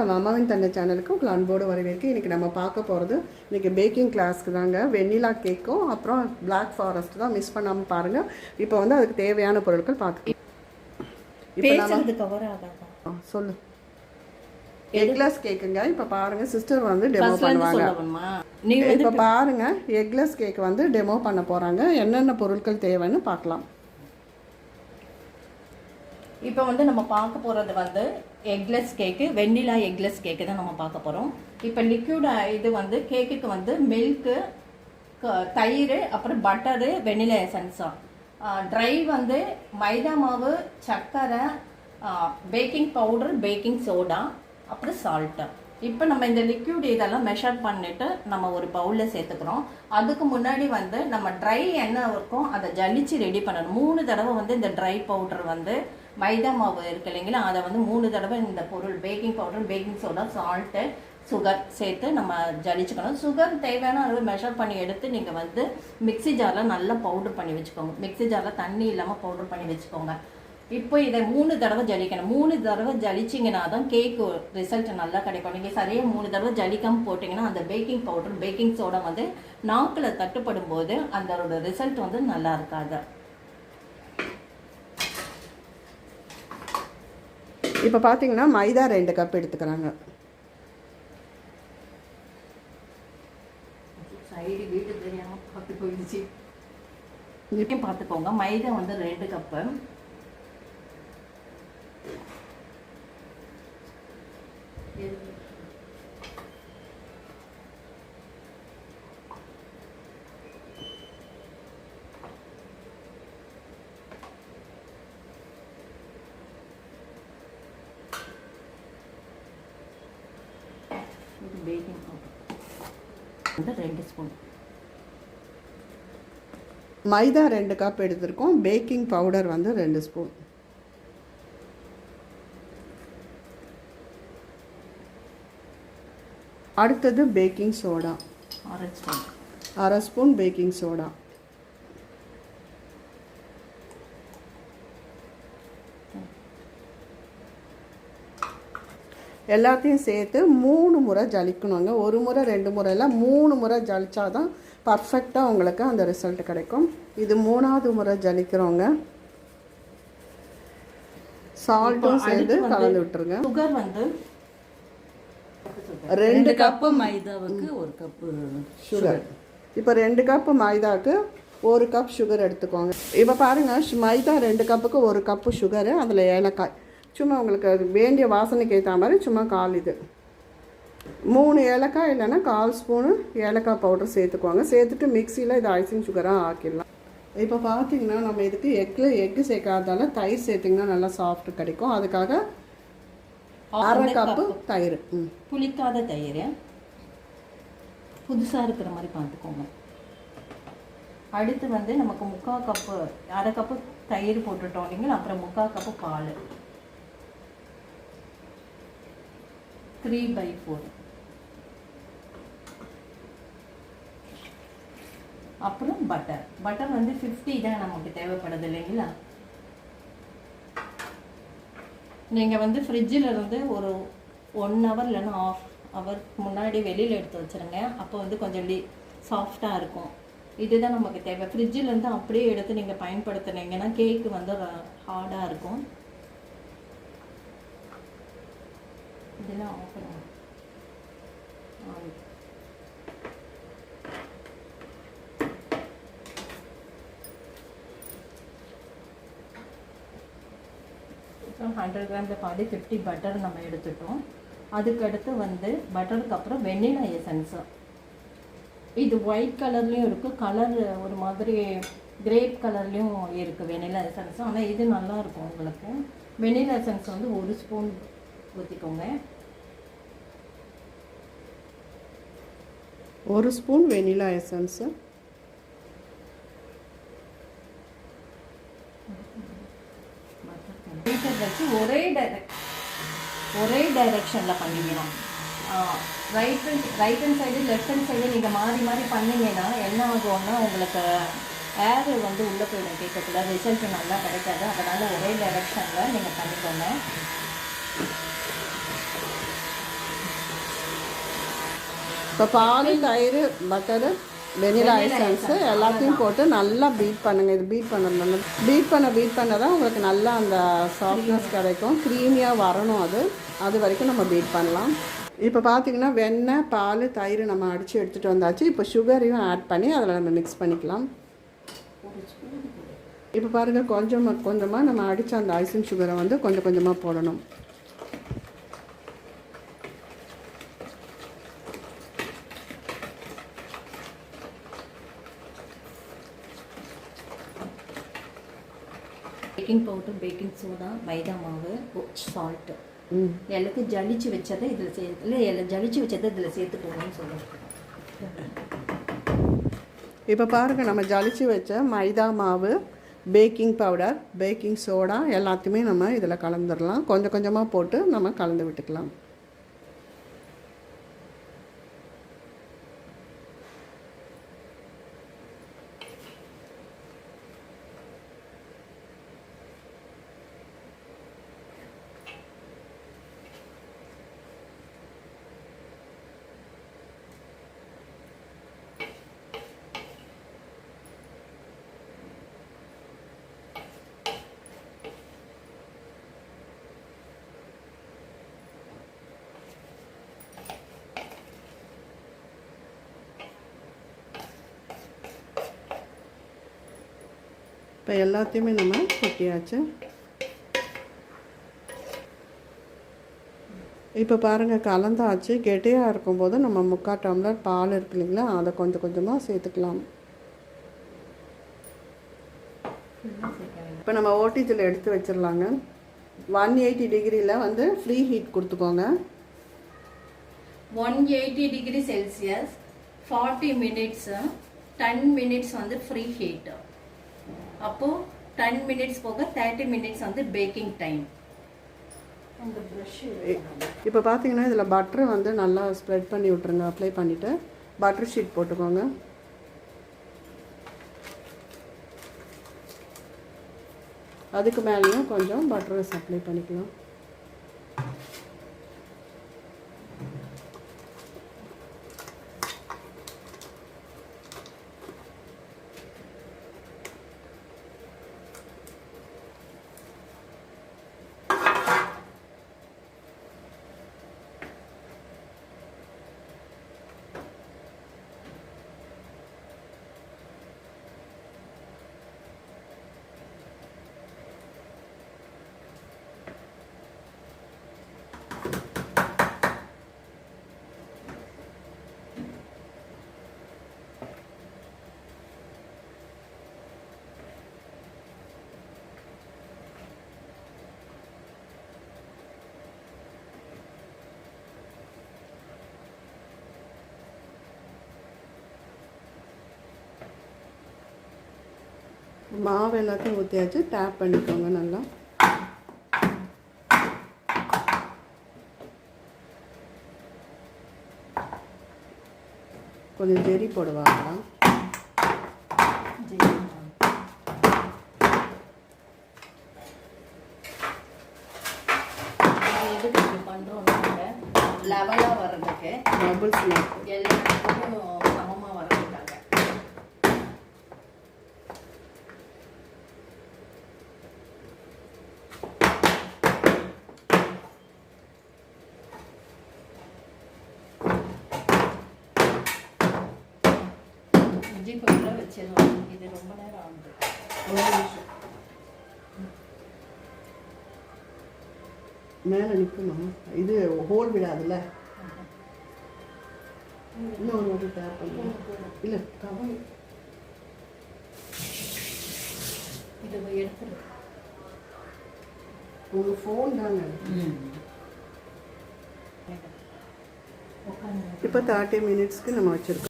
வணக்கம். அம்மாவின் தந்தை சேனலுக்கு உங்களை அன்போடு வரவேற்கு இன்றைக்கி நம்ம பார்க்க போகிறது இன்றைக்கி பேக்கிங் கிளாஸ்க்கு தாங்க. வெண்ணிலா கேக்கும் அப்புறம் Black ஃபாரஸ்ட் தான் மிஸ் பண்ணாமல் பாருங்கள் இப்போ வந்து அதுக்கு தேவையான பொருட்கள் பார்த்து இப்போ நம்ம பேசுறது கவர் ஆகாதா? ஆ, சொல்லு. எக்லெஸ் கேக்குங்க இப்போ பாருங்கள் சிஸ்டர் வந்து டெமோ பண்ணுவாங்க. இப்போ பாருங்க எக்லெஸ் கேக் வந்து டெமோ பண்ண போகிறாங்க என்னென்ன பொருட்கள் தேவைன்னு பார்க்கலாம். இப்போ வந்து நம்ம பார்க்க போறது வந்து எக்லெஸ் கேக்கு வெண்ணிலா எக்லெஸ் கேக்கு தான் நம்ம பார்க்க போகிறோம் இப்போ லிக்யூட் இது வந்து கேக்குக்கு வந்து மில்க்கு தயிர் அப்புறம் பட்டரு வெண்ணிலா எசன்ஸா ட்ரை வந்து மைதா மாவு சர்க்கரை பேக்கிங் பவுடர் பேக்கிங் சோடா அப்புறம் சால்ட்டு இப்போ நம்ம இந்த லிக்யூட் இதெல்லாம் மெஷர் பண்ணிட்டு நம்ம ஒரு பவுலில் சேர்த்துக்கிறோம். அதுக்கு முன்னாடி வந்து நம்ம ட்ரை என்ன இருக்கும் அதை ஜலிச்சு ரெடி பண்ணணும். மூணு தடவை வந்து இந்த ட்ரை பவுடர் வந்து மைதா மாவு இருக்கு இல்லைங்களா? அதை வந்து மூணு தடவை இந்த பொருள் baking powder baking soda salt sugar சேர்த்து நம்ம ஜலிச்சுக்கணும். சுகர் தேவையான அளவு மெஷர் பண்ணி எடுத்து நீங்கள் வந்து மிக்ஸி ஜாரில் நல்லா பவுடர் பண்ணி வச்சுக்கோங்க. மிக்ஸி ஜாரில் தண்ணி இல்லாமல் பவுடர் பண்ணி வச்சுக்கோங்க. இப்போ இதை மூணு தடவை ஜலிக்கணும். மூணு தடவை ஜலிச்சிங்கன்னா தான் கேக்கு ரிசல்ட் நல்லா கிடைக்கும். நீங்கள் சரியாக மூணு தடவை ஜலிக்காமல் போட்டிங்கன்னா அந்த பேக்கிங் பவுடர் பேக்கிங் சோடா வந்து நாக்கில் தட்டுப்படும் போது அதோட ரிசல்ட் வந்து நல்லா இருக்காது. இப்போ பார்த்தீங்கன்னா மைதா ரெண்டு கப் எடுத்துக்கிறாங்க. பார்த்துக்கோங்க. மைதா வந்து ரெண்டு கப்பு இது பேக்கிங் பவுடர் வந்து ரெண்டு ஸ்பூன் மைதா ரெண்டு கப் எடுத்திருக்கோம். பேக்கிங் பவுடர் வந்து ரெண்டு ஸ்பூன் அடுத்தது பேக்கிங் சோடா அரை ஸ்பூன் அரை ஸ்பூன் பேக்கிங் சோடா எல்லாத்தையும் சேர்த்து மூணு முறை ஜலிக்கணுங்க. ஒரு முறை ரெண்டு முறை இல்லை மூணு முறை ஜலிச்சாதான் பர்ஃபெக்டாக உங்களுக்கு அந்த ரிசல்ட் கிடைக்கும். இது மூணாவது முறை ஜலிக்கிறோங்க. சால்ட்டும் சேர்த்து கலந்து விட்டுருங்க. சுகர் வந்து ரெண்டு கப்பு மைதாவுக்கு ஒரு கப்பு சுகர் இப்போ ரெண்டு கப்பு மைதாக்கு ஒரு கப் சுகர் எடுத்துக்கோங்க. இப்போ பாருங்கள் மைதா ரெண்டு கப்புக்கு ஒரு கப்பு சுகரு அதில் ஏலக்காய். சும்மா உங்களுக்கு அது வேண்டிய வாசனைக்கு ஏற்ற மாதிரி சும்மா கால் இது. மூணு ஏலக்காய் இல்லைன்னா கால் ஸ்பூனு ஏலக்காய் பவுடர் சேர்த்துக்கோங்க. சேர்த்துட்டு மிக்சியில் இது ஐசிங் சுகராக ஆக்கிடலாம். இப்போ பார்த்தீங்கன்னா நம்ம இதுக்கு எக்கில் எக்கு சேர்க்காததால தயிர் சேர்த்திங்கன்னா நல்லா சாஃப்ட் கிடைக்கும். அதுக்காக அரை கப்பு தயிர். புளிக்காத தயிர். புதுசாக இருக்கிற மாதிரி பார்த்துக்கோங்க அடுத்து வந்து நமக்கு முக்கால் கப்பு அரை கப்பு தயிர் போட்டுட்டோம் இல்லைங்களா? அப்புறம் முக்கால் கப்பு பால். த்ரீ பை ஃபோர் அப்புறம் பட்டர் பட்டர் வந்து ஃபிஃப்டி தான் நமக்கு தேவைப்படுது இல்லைங்களா? நீங்கள் வந்து ஃப்ரிட்ஜில் இருந்து ஒரு ஒன் ஹவர் இல்லைன்னா ஆஃப் அவர் முன்னாடி வெளியில் எடுத்து வச்சுருங்க. அப்போ வந்து கொஞ்சம் டி சாஃப்டாக இருக்கும். இதுதான் நமக்கு தேவை. ஃப்ரிட்ஜில் இருந்து அப்படியே எடுத்து நீங்கள் பயன்படுத்துனீங்கன்னா கேக்கு வந்து ஹார்டாக இருக்கும். இதெல்லாம் ஆஃப் ஆகும். ஆ. ஹண்ட்ரட் கிராமில் பாதி ஃபிஃப்டி பட்டர் நம்ம எடுத்துட்டோம். அதுக்கடுத்து வந்து பட்டருக்கு அப்புறம் வெண்ணிலா எசன்ஸு இது ஒயிட் கலர்லேயும் இருக்குது கலர் ஒரு மாதிரி கிரேப் கலர்லேயும் இருக்குது வெண்ணிலா எசன்ஸும் ஆனால் இது நல்லாயிருக்கும் உங்களுக்கு. வெண்ணிலா எசன்ஸ் வந்து ஒரு ஸ்பூன் ஊற்றிக்கோங்க ஒரு ஸ்பூன் வெனிலா எசன்ஸு. பீட்டர் வச்சு ஒரே டைரக்ட் ஒரே டைரெக்ஷனில் பண்ணிக்கணும். Right right hand side left hand side நீங்கள் மாறி மாறி பண்ணீங்கன்னா என்ன ஆகும்னா உங்களுக்கு ஏர் வந்து உள்ளே போயிடும் கேட்கக்கூட ரிசல்ட் நல்லா கிடைக்காது. அதனால் ஒரே டைரெக்ஷனில் நீங்கள் பண்ணிக்கோங்க. இப்போ பால் தயிர் பட்டரு வெனிலா எசன்ஸு எல்லாத்தையும் போட்டு நல்லா பீட் பண்ணுங்கள் இது பீட் பண்ண பீட் பண்ண பீட் பண்ண தான் உங்களுக்கு நல்லா அந்த சாஃப்ட்னஸ் கிடைக்கும். க்ரீமியாக வரணும் அது. அது வரைக்கும் நம்ம பீட் பண்ணலாம். இப்போ பார்த்தீங்கன்னா வெண்ணெய் பால் தயிர் நம்ம அடித்து எடுத்துகிட்டு வந்தாச்சு. இப்போ சுகரையும் ஆட் பண்ணி அதில் நம்ம மிக்ஸ் பண்ணிக்கலாம். இப்போ பாருங்கள் கொஞ்சமாக கொஞ்சமாக நம்ம அடித்த அந்த ஐசிங் சுகரை வந்து கொஞ்சம் கொஞ்சமாக போடணும். Baking powder baking soda maida மாவு சால்ட்டு ம். எல்லாத்தையும் ஜலிச்சு வச்சதை இதில் சே இல்லை எல்லாம் ஜலிச்சு வச்சதை இதில் சேர்த்துக்கோங்கன்னு சொல்லுவேன் இப்போ பாருங்கள் நம்ம ஜலிச்சு வச்ச மைதா மாவு பேக்கிங் பவுடர் பேக்கிங் சோடா எல்லாத்தையுமே நம்ம இதில் கலந்துடலாம். கொஞ்சம் கொஞ்சமாக போட்டு நம்ம கலந்து விட்டுக்கலாம். இப்போ எல்லாத்தையுமே நம்ம கொட்டியாச்சு. இப்போ பாருங்கள் கலந்தாச்சு. கெட்டியாக இருக்கும்போது நம்ம முக்கால் டம்ளர் பால் இருக்கு இல்லைங்களா அதை கொஞ்சம் கொஞ்சமாக சேர்த்துக்கலாம். இப்போ நம்ம ஓட்டிஜில் எடுத்து வச்சிடலாங்க. ஒன் எயிட்டி டிகிரியில் வந்து ஃப்ரீ ஹீட் கொடுத்துக்கோங்க. One eighty degree celsius forty minutes ten minutes வந்து ஃப்ரீ ஹீட் அப்போது டென் மினிட்ஸ் போக தேர்ட்டி மினிட்ஸ் வந்து பேக்கிங் டைம் இப்போ பார்த்தீங்கன்னா இதில் பட்டரை வந்து நல்லா ஸ்ப்ரெட் பண்ணி விட்ருங்க அப்ளை பண்ணிவிட்டு பட்டர் ஷீட் போட்டுக்கோங்க. அதுக்கு மேலேயும் கொஞ்சம் பட்டரை அப்ளை பண்ணிக்கலாம். மாவு எல்லாத்தையும் ஊற்றியாச்சு டேப் பண்ணிக்கோங்க நல்லா. கொஞ்சம் ஜெரி போடுவாங்களா? பண்ணுறோம் லெவலாக வர்றதுக்கு பபுள்ஸ் எல்லாத்துக்கும் வச்சிடலாம் இது ரொம்ப நேரம் ஆகுது. மேலே நிற்குமா இது ஹோல் விடாதுல்ல? இன்னும் ஒரு டேப் பண்ணுங்க இல்லை கவர் இதை எடுத்துரு உங்கள் ஃபோன் தாங்க. இப்போ தேர்ட்டி மினிட்ஸ்க்கு நம்ம வச்சுருக்கோம்.